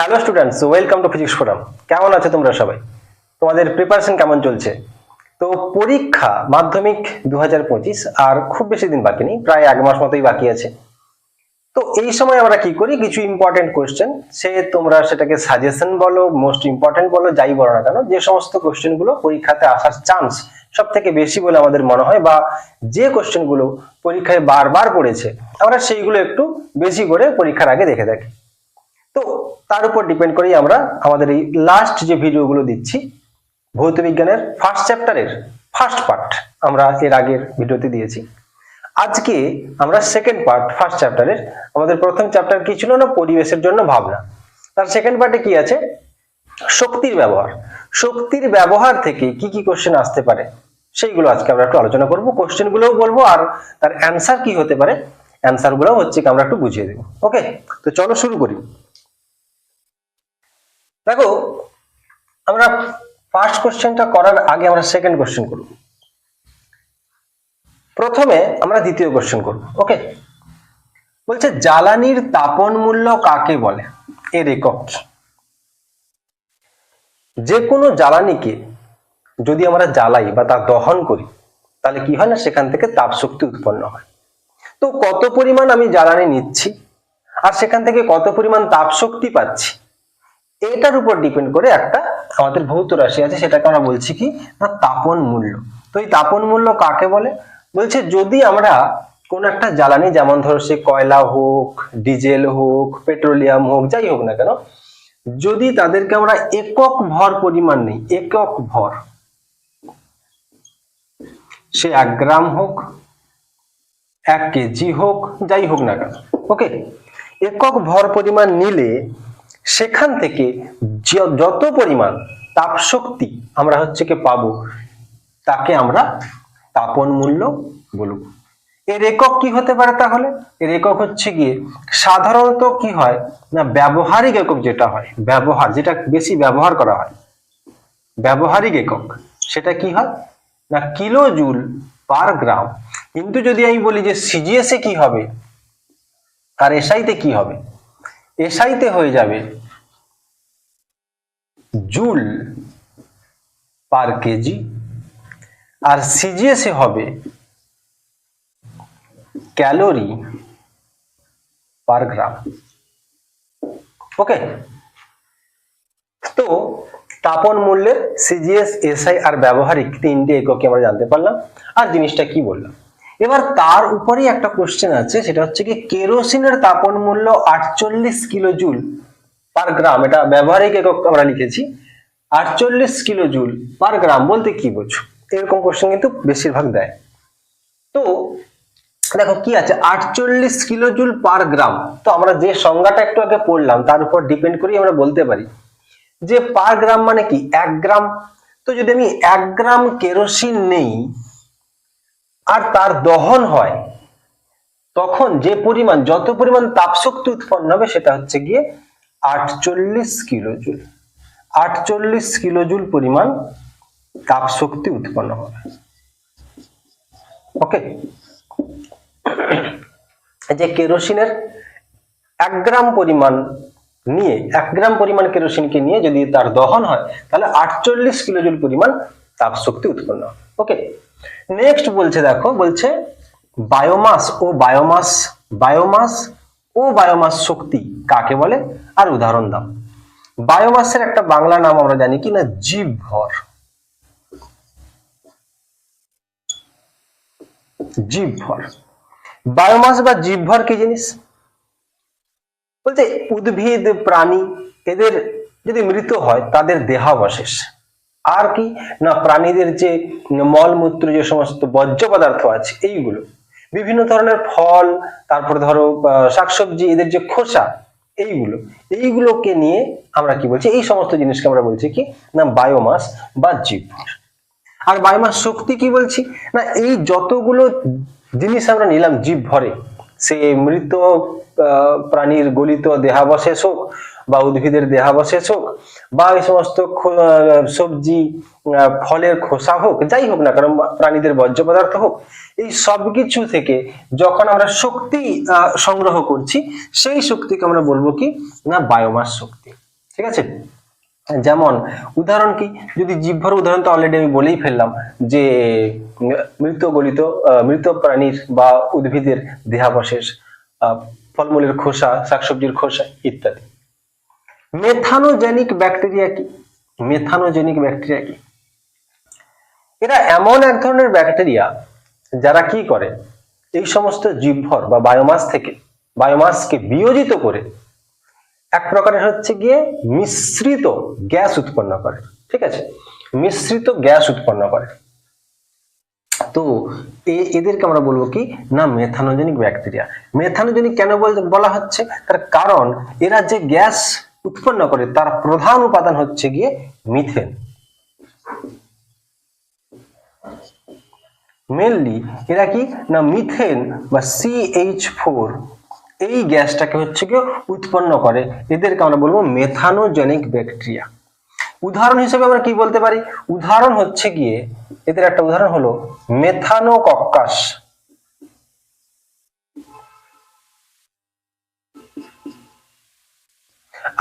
Hello students, welcome to physics forum. কেমন আছো তোমরা সবাই? তোমাদের প্রিপারেশন কেমন চলছে? তো পরীক্ষা মাধ্যমিক দু হাজার পঁচিশ আর খুব বেশি দিন বাকি নেই, প্রায় এক মাস মতোই বাকি আছে। তো এই সময় আমরা কি করি? কিছু ইম্পর্টেন্ট কোশ্চেন সে তোমরা সেটাকে সাজেশন বলো মোস্ট ইম্পর্টেন্ট বলো, যাই বলো না কেন, যে সমস্ত কোশ্চেনগুলো পরীক্ষাতে আসার চান্স সব থেকে বেশি বলে আমাদের মনে হয় বা যে কোশ্চেনগুলো পরীক্ষায় বারবার পড়েছে, আমরা সেইগুলো একটু বেশি করে পরীক্ষার আগে দেখে থাকি। তো তার উপর ডিপেন্ড করেই আমরা আমাদের এই লাস্ট যে ভিডিওগুলো দিচ্ছি, ভৌত বিজ্ঞানের ফার্স্ট চ্যাপ্টারের ফার্স্ট পার্ট আমরা এর আগের ভিডিওতে দিয়েছি। আজকে আমরা সেকেন্ড পার্ট ফার্স্ট চ্যাপ্টারের আমাদের প্রথম চ্যাপ্টার কি ছিল না? পরিবেশের জন্য ভাবনা। তার সেকেন্ড পার্টে কি আছে? শক্তির ব্যবহার। শক্তির ব্যবহার থেকে কি কি কোশ্চেন আসতে পারে? সেইগুলো আজকে আমরা একটু আলোচনা করব। কোশ্চেন গুলোও বলব আর তার অ্যান্সার কি হতে পারে? অ্যান্সারগুলো হচ্ছে আমরা একটু বুঝিয়ে দেবো। ওকে তো চলো শুরু করি। দেখো, আমরা ফার্স্ট কোশ্চেনটা করার আগে আমরা সেকেন্ড কোশ্চেন করব। প্রথমে আমরা দ্বিতীয় কোশ্চেন করব ওকে বলছে, জ্বালানির তাপন মূল্য কাকে বলে? এর একক যে কোনো জ্বালানিকে যদি আমরা জ্বালাই বা তা দহন করি, তাহলে কি হয় না, সেখান থেকে তাপ শক্তি উৎপন্ন হয়। তো কত পরিমাণ আমি জ্বালানি নিচ্ছি, আর সেখান থেকে কত পরিমাণ তাপ শক্তি পাচ্ছি এটার উপর ডিপেন্ড করে একটা আমাদের ভৌত রাশি আছে, সেটাকে আমরা বলছি কি? না, তাপন মূল্য। তো এই তাপন মূল্য কাকে বলে? বলছে যদি আমরা কোন একটা জ্বালানি, যেমন ধরো সে কয়লা হোক, ডিজেল হোক, পেট্রোলিয়াম হোক, যাই হোক না কেন, যদি তাদেরকে আমরা একক ভর পরিমাণ নেই, একক ভর, সে এক গ্রাম হোক, এক কেজি হোক, যাই হোক না কেন ওকে একক ভর পরিমাণ নিলে সেখান থেকে যত পরিমাণ তাপ শক্তি আমরা হচ্ছে কি পাবো, তাকে আমরা তাপন মূল্য বলব। এর একক কি হতে পারে তাহলে? এর একক হচ্ছে গিয়ে সাধারণত কি হয় না, ব্যবহারিক একক যেটা হয়, ব্যবহার, যেটা বেশি ব্যবহার করা হয়, ব্যবহারিক একক, সেটা কি হয়? না কিলো জুল পার গ্রাম। কিন্তু যদি আমি বলি যে সিজিএস কি হবে, আর এসআইতে কি হবে এসআইতে হয়ে যাবে। Joule per KG. আর সিজিএস হবে ক্যালোরি পার গ্রাম। ওকে? তো তাপন মূল্যের সিজিএস, এসআই আর ব্যবহারিক তিনটে এককে আমরা জানতে পারলাম। আর জিনিসটা কি বললাম? এবার তার উপরেই একটা কোশ্চেন আছে, সেটা হচ্ছে কি, কেরোসিনের তাপন মূল্য আটচল্লিশ কিলো জুল পার গ্রাম এটা ব্যবহারিক একক আমরা লিখেছি, আটচল্লিশ কিলো জুল পার গ্রাম বলতে কি বোঝো? এরকম কোশ্চেন কিন্তু বেশিরভাগ দেয়। তো দেখো কি আছে, আটচল্লিশ কিলো জুল পার গ্রাম তো আমরা যে সংজ্ঞাটা একটু আগে পড়লাম, তার উপর ডিপেন্ড করেই আমরা বলতে পারি। যে পার গ্রাম মানে কি? এক গ্রাম তো যদি আমি এক গ্রাম কেরোসিন নেই আর তার দহন হয়, তখন যে পরিমাণ, যত পরিমাণ তাপশক্তি উৎপন্ন হবে সেটা হচ্ছে গিয়ে আটচল্লিশ কিলো জুল আটচল্লিশ কিলো জুল পরিমাণ তাপশক্তি উৎপন্ন হবে। ওকে যে কেরোসিনের এক গ্রাম পরিমাণ নিয়ে, এক গ্রাম পরিমাণ কেরোসিনকে নিয়ে যদি তার দহন হয়, তাহলে আটচল্লিশ কিলোজুল পরিমাণ তাপ শক্তি উৎপন্ন হয় ওকে নেক্সট বলছে দেখো, বলছে বায়োমাস ও বায়োমাস বায়োমাস ও বায়োমাস শক্তি কাকে বলে? আর উদাহরণ দাও। বায়োমাসের একটা বাংলা নাম আমরা জানি কি না? জীবভর জীবভর বায়োমাস বা জীবভর কি জিনিস? বলতে উদ্ভিদ, প্রাণী, এদের যদি মৃত হয়, তাদের দেহাবশেষ। আর কি? না প্রাণীদের যে মলমূত্র, যে সমস্ত বর্জ্য পদার্থ আছে, এইগুলো। বিভিন্ন ধরনের ফল, তারপরে ধরো শাকসবজি, এদের যে খোসা, এইগুলো। এইগুলোকে নিয়ে আমরা কি বলছি? এই সমস্ত জিনিসকে আমরা বলছি কি? না বায়োমাস বা জীব আর বায়োমাস শক্তি কি বলছি? না, এই যতগুলো জিনিস আমরা নিলাম জীব ভরে সে মৃত প্রাণীর গলিত দেহাবশেষ হোক বা উদ্ভিদের দেহাবশেষ হোক বা এই সমস্ত সবজি ফলের খোসা হোক, যাই হোক না কারণ প্রাণীদের বর্জ্য পদার্থ হোক, এই সব কিছু থেকে যখন আমরা শক্তি সংগ্রহ করছি, সেই শক্তিকে আমরা বলব কি? না বায়োমাস শক্তি। ঠিক আছে? যেমন, উদাহরণ কি? যদি জিভ্ভর উদাহরণ তো অলরেডি আমি বলেই ফেললাম যে, মৃত গলিত মৃত প্রাণীর বা উদ্ভিদের দেহাবশেষ ফলমূলের খোসা, শাকসবজির খোসা, ইত্যাদি। মেথানোজেনিক ব্যাকটেরিয়া কি? মেথানোজেনিক ব্যাকটেরিয়া কি? এরা এমন এক ধরনের ব্যাকটেরিয়া যারা কি করে? এই সমস্ত জীবভর বা বায়োমাস থেকে বায়োমাসকে বিয়োজিত করে এক প্রকারের হচ্ছে গিয়ে মিশ্রিত গ্যাস উৎপন্ন করে। ঠিক আছে? মিশ্রিত গ্যাস উৎপন্ন করে। তো এদেরকে আমরা বলব কি? না, মেথানোজেনিক ব্যাকটেরিয়া। মেথানোজেনিক কেন বলা হচ্ছে? তার কারণ এরা যে গ্যাস উৎপন্ন করে, তার প্রধান উপাদান হচ্ছে গিয়ে মিথেন। মেনলি এরা কি? না, মিথেন বা সিএইচ ফোর এই গ্যাসটাকে হচ্ছে গিয়ে উৎপন্ন করে। এদেরকে আমরা বলব মেথানোজেনিক ব্যাকটেরিয়া উদাহরণ হিসেবে আমরা কি বলতে পারি? উদাহরণ হচ্ছে গিয়ে, এদের একটা উদাহরণ হলো মেথানোকক্কাস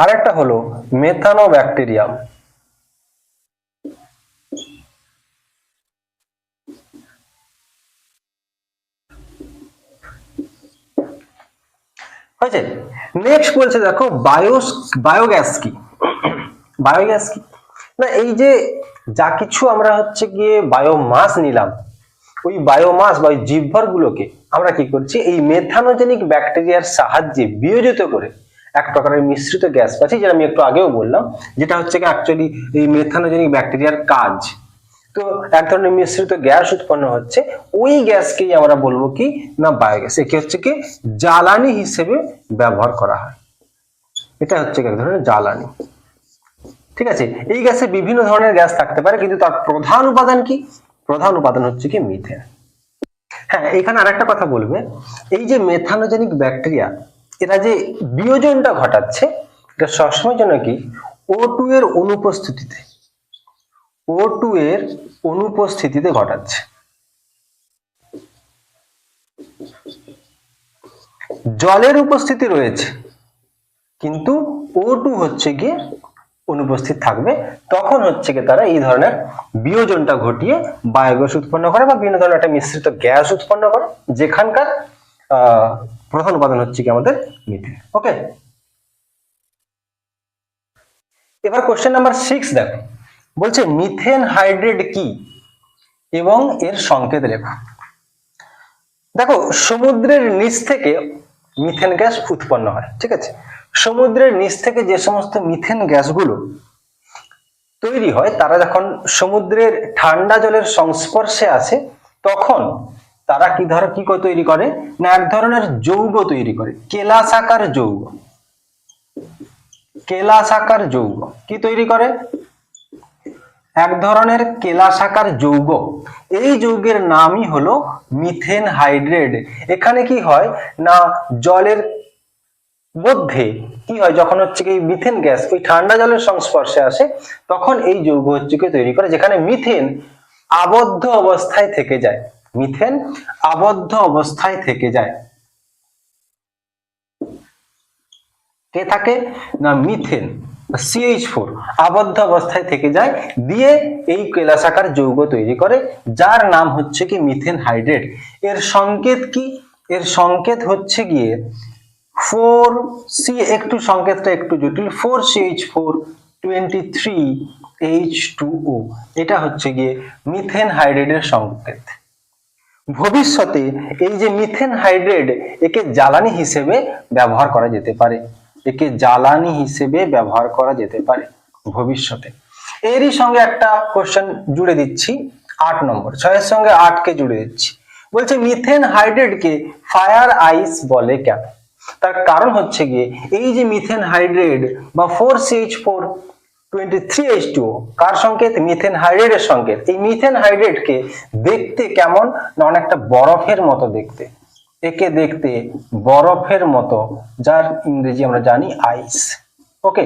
আরেকটা হলো মেথানোব্যাকটেরিয়াম হয়েছে? নেক্সট বলছে দেখো বায়োস বায়োগ্যাস কি? বায়োগ্যাস কি? না, এই যে যা কিছু আমরা হচ্ছে গিয়ে বায়োমাস নিলাম, ওই বায়োমাস বা ওই জীবভর গুলোকে আমরা কি করছি? এই মেথানোজেনিক ব্যাকটেরিয়ার সাহায্যে বিয়োজিত করে এক প্রকারের মিশ্রিত গ্যাস পাচ্ছি, যেটা আমি একটু আগেও বললাম, যেটা হচ্ছে অ্যাকচুয়ালি এই মেথানোজেনিক ব্যাকটেরিয়ার কাজ। তো এক ধরনের মিশ্রিত গ্যাস উৎপন্ন হচ্ছে, ওই গ্যাসকেই আমরা বলব কি না বায়োগ্যাস একে হচ্ছে কি জ্বালানি হিসেবে ব্যবহার করা হয়। এটা হচ্ছে এক ধরনের জ্বালানি। ঠিক আছে? এই গ্যাসে বিভিন্ন ধরনের গ্যাস থাকতে পারে, কিন্তু তার প্রধান উপাদান কি? প্রধান উপাদান হচ্ছে কি মিথেন। হ্যাঁ এখানে আরেকটা কথা বলবে। এই যে মেথানোজেনিক ব্যাকটেরিয়া এরা যে বিয়োজনটা ঘটাচ্ছে, এটা সবসময় জন্য কি? ও টু এর অনুপস্থিতিতে ও টু এর অনুপস্থিতিতে ঘটাচ্ছে। জলের উপস্থিতি রয়েছে, কিন্তু ও টু হচ্ছে গিয়ে অনুপস্থিত থাকবে। তখন হচ্ছে গিয়ে তারা এই ধরনের বিয়োজনটা ঘটিয়ে বায়োগ্যাস উৎপন্ন করে বা বিভিন্ন ধরনের একটা মিশ্রিত গ্যাস উৎপন্ন করে। যেখানকার প্রধান উপাদান হচ্ছে কি আমাদের মিথেন। ওকে এবার কোশ্চেন নাম্বার সিক্স দেখো। বলছে মিথেন হাইড্রেট কি? এবং এর সংকেত লেখো। দেখো, সমুদ্রের নিচ থেকে মিথেন গ্যাস উৎপন্ন হয়, ঠিক আছে? সমুদ্রের নিচ থেকে যে সমস্ত মিথেন গ্যাসগুলো তৈরি হয়, তারা যখন সমুদ্রের ঠান্ডা জলের সংস্পর্শে আসে, তখন তারা কি ধর কি তৈরি করে? না, এক ধরনের যৌগ তৈরি করে। কেলাসাকার যৌগ। কেলাসাকার যৌগ। কি তৈরি করে? এক ধরনের কেলাসাকার যৌগ। এই যৌগের নামই হলো মিথেন হাইড্রেট এখানে কি হয়? না, জলের মধ্যে কি হয়? যখন হচ্ছে কি মিথেন গ্যাস, ওই ঠান্ডা জলের সংস্পর্শে আসে, তখন এই যৌগ হচ্ছে তৈরি করে, যেখানে মিথেন আবদ্ধ অবস্থায় থেকে যায়। মিথেন আবদ্ধ অবস্থায় থেকে যায়। কে থাকে? না, মিথেন সিএইচ ফোর আবদ্ধ অবস্থায় থেকে যায়, দিয়ে এই কেলাসাকার যৌগ তৈরি করে, যার নাম হচ্ছে কি মিথেন হাইড্রেট। এর সংকেত কি? এর সংকেত হচ্ছে গিয়ে ফোর সি একটু সংকেতটা একটু জটিল four CH four twenty three H two O এটা হচ্ছে গিয়ে মিথেন হাইড্রেটের সংকেত। ভবিষ্যতে এই যে মিথেন হাইড্রেট একে জ্বালানি হিসেবে ব্যবহার করা যেতে পারে। একে জ্বালানি হিসেবে ব্যবহার করা যেতে পারে ভবিষ্যতে। এরই সঙ্গে একটা কোশ্চেন জুড়ে দিচ্ছি, আট নম্বর। ছয়ের সঙ্গে আটকে জুড়ে দিচ্ছি। বলছে মিথেন হাইড্রেটকে ফায়ার আইস বলে কেন? তার কারণ হচ্ছে গিয়ে, এই যে মিথেন হাইড্রেট বা ফোর সিএইচ ফোর কার সংকেত? মিথেন হাইড্রেটের সংকেত। এই মিথেন হাইড্রেটকে দেখতে কেমন? না, অনেকটা বরফের মতো দেখতে। একে দেখতে বরফের মতো, যার ইংরেজি আমরা জানি আইস ওকে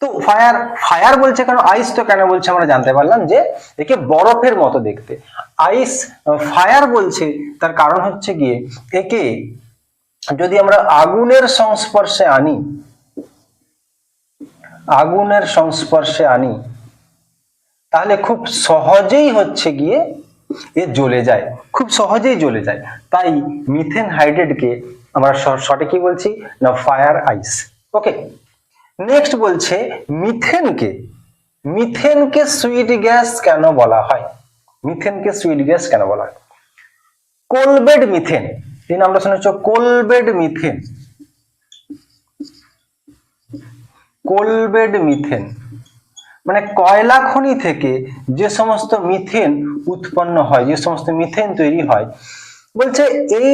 তো ফায়ার ফায়ার বলছে কেন? আইস তো কেন বলছে আমরা জানতে পারলাম যে, একে বরফের মতো দেখতে। আইস ফায়ার বলছে, তার কারণ হচ্ছে গিয়ে, একে যদি আমরা আগুনের সংস্পর্শে আনি আগুনের সংস্পর্শে আনি, তাহলে খুব সহজেই হচ্ছে গিয়ে এ জ্বলে যায়, খুব সহজেই জ্বলে যায়। তাই মিথেন হাইড্রেটকে আমরা সঠিক কি বলছি? না ফায়ার আইস ওকে নেক্সট বলছে মিথেনকে মিথেনকে সুইট গ্যাস কেন বলা হয়? মিথেনকে সুইট গ্যাস কেন বলা হয়? কোলবেড মিথেন এই নামটা শুনেছ? Coalbed methane coalbed methane. মানে কয়লা খনি থেকে যে সমস্ত মিথেন উৎপন্ন হয়, যে সমস্ত মিথেন তৈরি হয়, বলছে এই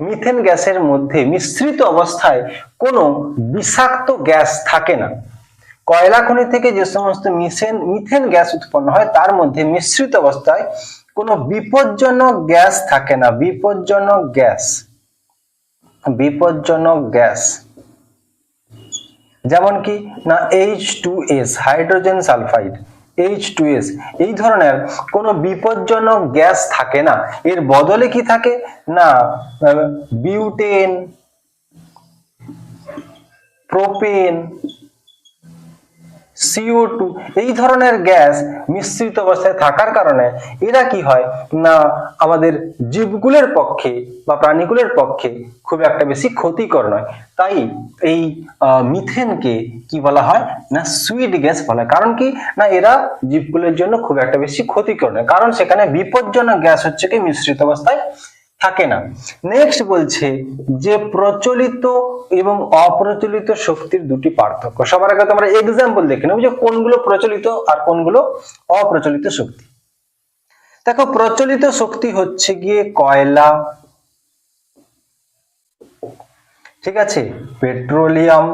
মিথেন গ্যাসের মধ্যে মিশ্রিত অবস্থায় কোনো বিষাক্ত গ্যাস থাকে না। কয়লা খনি থেকে যে সমস্ত মিথেন মিথেন গ্যাস উৎপন্ন হয়, তার মধ্যে মিশ্রিত অবস্থায় কোনো বিপজ্জনক গ্যাস থাকে না। বিপজ্জনক গ্যাস। বিপজ্জনক গ্যাস। যেমন কি না H two S hydrogen sulphide H two S এই ধরনের কোনো বিপজ্জনক গ্যাস থাকে না। এর বদলে কি থাকে? না বিউটেন প্রোপেন সিও টু এই ধরনের গ্যাস মিশ্রিত অবস্থায় থাকার কারণে এরা কি হয়? না, আমাদের জীবগুলোর পক্ষে বা প্রাণীগুলোর পক্ষে খুব একটা বেশি ক্ষতিকর নয়। তাই এই মিথেনকে কি বলা হয়? না সুইট গ্যাস বলা হয়। কারণ কি? না, এরা জীবগুলোর জন্য খুব একটা বেশি ক্ষতিকর নয়। কারণ সেখানে বিপজ্জনক গ্যাস হচ্ছে কি? মিশ্রিত অবস্থায় থাকে না। নেক্সট বলছে যে প্রচলিত এবং অপ্রচলিত শক্তির দুটি পার্থক্য। সবার আগে তোমরা এক্সাম্পল দেখে নেব যে কোনগুলো প্রচলিত আর কোনগুলো অপ্রচলিত শক্তি। দেখো, প্রচলিত শক্তি হচ্ছে গিয়ে কয়লা, ঠিক আছে? পেট্রোলিয়াম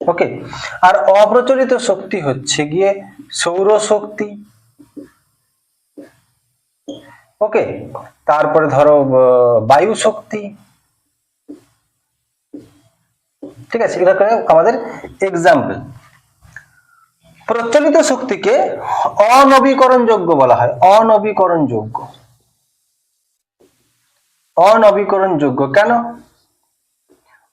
ওকে আর অপ্রচলিত শক্তি হচ্ছে গিয়ে সৌরশক্তি ওকে, তারপরে ধরো বায়ু শক্তি ঠিক আছে এটা আমাদের এক্সাম্পল প্রচলিত শক্তিকে অনবীকরণযোগ্য বলা হয়, অনবীকরণযোগ্য। অনবীকরণযোগ্য, কেন?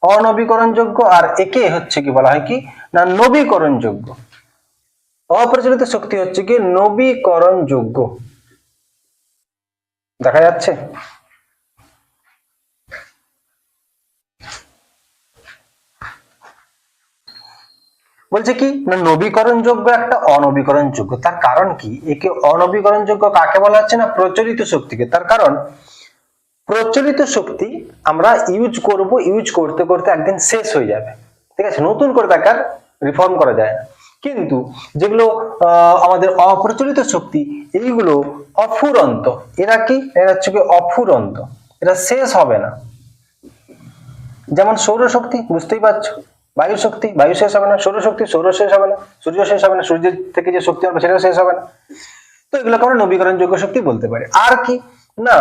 অনবীকরণযোগ্য আর একে হচ্ছে কি বলা হয় কি? না, নবীকরণযোগ্য। অপ্রচলিত শক্তি হচ্ছে কি? নবীকরণযোগ্য। দেখা যাচ্ছে? বলছে কি, না নবীকরণযোগ্য একটা অনবীকরণযোগ্য। তার কারণ কি? একে অনবীকরণযোগ্য কাকে বলা হচ্ছে না? প্রচলিত শক্তিকে। তার কারণ, প্রচলিত শক্তি আমরা ইউজ করব ইউজ করতে করতে একদিন শেষ হয়ে যাবে। ঠিক আছে? নতুন করে তাকে আর রিফর্ম করা যায় না। কিন্তু যেগুলো আমাদের অপ্রচলিত শক্তি, এইগুলো অফুরন্ত। এরা কি? এরা হচ্ছে অফুরন্ত। এরা শেষ হবে না। যেমন সৌরশক্তি, বুঝতেই পারছ? বায়ু শক্তি, বায়ু শেষ হবে না। সৌরশক্তি, সৌর শেষ হবে না। সূর্য শেষ হবে না। সূর্যের থেকে যে শক্তি হবে সেটাও শেষ হবে না। তো এগুলোকে আমরা নবীকরণযোগ্য শক্তি বলতে পারি। আর কি? না।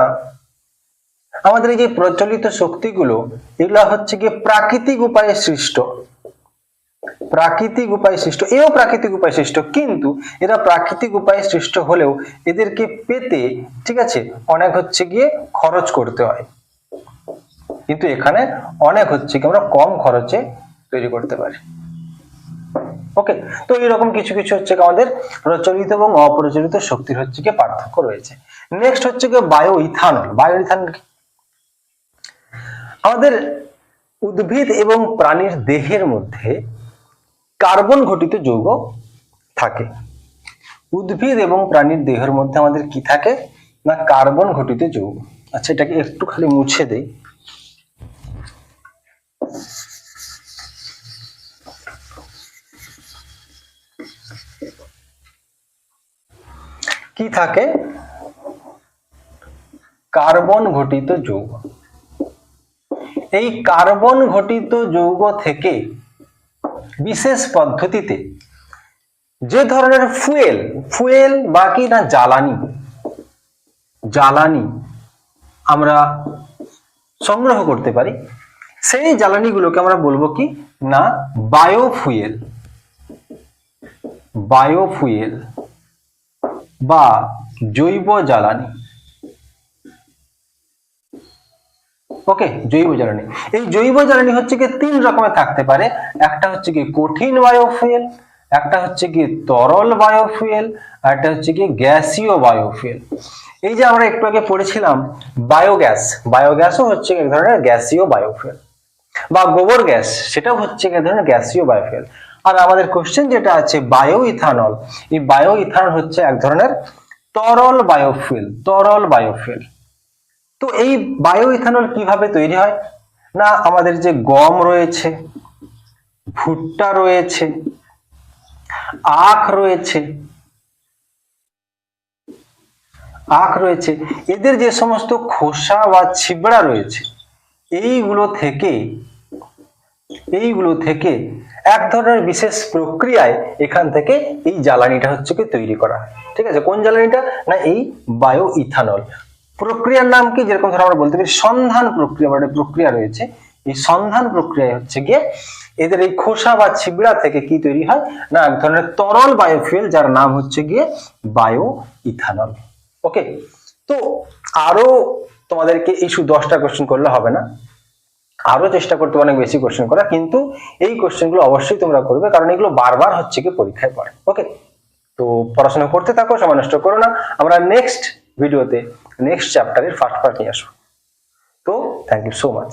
আমাদের এই যে প্রচলিত শক্তিগুলো, এগুলো হচ্ছে গিয়ে প্রাকৃতিক উপায়ে সৃষ্ট। প্রাকৃতিক উপায়ে সৃষ্ট, এও প্রাকৃতিক উপায়ে সৃষ্ট, কিন্তু এরা প্রাকৃতিক উপায়ে সৃষ্ট হলেও এদেরকে পেতে, ঠিক আছে, অনেক হচ্ছে গিয়ে খরচ করতে হয়। কিন্তু এখানে অনেক হচ্ছে কি আমরা কম খরচে তৈরি করতে পারি। ওকে, তো এরকম কিছু কিছু হচ্ছে আমাদের প্রচলিত এবং অপ্রচলিত শক্তির হচ্ছে কি পার্থক্য রয়েছে। নেক্সট হচ্ছে কি বায়ো ইথানল বায়ো ইথানল? আমাদের উদ্ভিদ এবং প্রাণীর দেহের মধ্যে কার্বন ঘটিত যৌগ থাকে। উদ্ভিদ এবং প্রাণীর দেহের মধ্যে আমাদের কি থাকে? না, কার্বন ঘটিত যৌগ। আচ্ছা এটাকে একটু খালি মুছে দেই। কি থাকে? কার্বন ঘটিত যৌগ। এই কার্বন ঘটিত যৌগ থেকে বিশেষ পদ্ধতিতে যে ধরনের ফুয়েল ফুয়েল বা কি না জ্বালানি? জ্বালানি আমরা সংগ্রহ করতে পারি। সেই জ্বালানিগুলোকে আমরা বলব কি না বায়োফুয়েল। বায়োফুয়েল বা জৈব জ্বালানি। ওকে জৈব জ্বালানি। এই জৈব জ্বালানি হচ্ছে কি তিন রকমের থাকতে পারে। একটা হচ্ছে কি কঠিন বায়োফুয়েল একটা হচ্ছে কি তরল বায়োফুয়েল আর একটা হচ্ছে কি গ্যাসীয় বায়োফুয়েল এই যে আমরা একটু আগে পড়েছিলাম বায়োগ্যাস বায়োগ্যাসও হচ্ছে এক ধরনের গ্যাসীয় বায়োফুয়েল বা গোবর গ্যাস, সেটাও হচ্ছে এক ধরনের গ্যাসীয় বায়োফুয়েল আর আমাদের কোশ্চেন যেটা আছে বায়ো ইথানল এই বায়ো ইথানল হচ্ছে এক ধরনের তরল বায়োফুয়েল তরল বায়োফুয়েল তো এই বায়ো ইথানল কীভাবে তৈরি হয়? না, আমাদের যে গম রয়েছে, ভুট্টা রয়েছে, আখ রয়েছে আখ রয়েছে, এদের যে সমস্ত খোসা বা ছিবড়া রয়েছে, এইগুলো থেকে এইগুলো থেকে এক ধরনের বিশেষ প্রক্রিয়ায় এখান থেকে এই জ্বালানিটা হচ্ছে কি তৈরি করা ঠিক আছে? কোন জ্বালানিটা? না, এই বায়ো ইথানল প্রক্রিয়ার নাম কি? যেরকম ধরো আমরা বলতে পারি সন্ধান প্রক্রিয়া বা প্রক্রিয়া রয়েছে। এই সন্ধান প্রক্রিয়া হচ্ছে গিয়ে এদের এই খোসা বা ছিবড়া থেকে কি তৈরি হয়? না, এক ধরনের তরল বায়োফুয়েল যার নাম হচ্ছে গিয়ে বায়ো ইথানল ওকে তো আরও তোমাদেরকে ইস্যু দশটা কোশ্চেন করলে হবে না। আরও চেষ্টা করতে অনেক বেশি কোশ্চেন করা কিন্তু এই কোশ্চেনগুলো অবশ্যই তোমরা করবে, কারণ এগুলো বারবার হচ্ছে কি পরীক্ষায় পড়ে। ওকে তো পড়াশোনা করতে থাকো, সময় নষ্ট করো না। আমরা নেক্সট ভিডিওতে নেক্সট চ্যাপ্টারের ফার্স্ট পার্ট নিয়ে আসব। তো থ্যাংক ইউ সো মাচ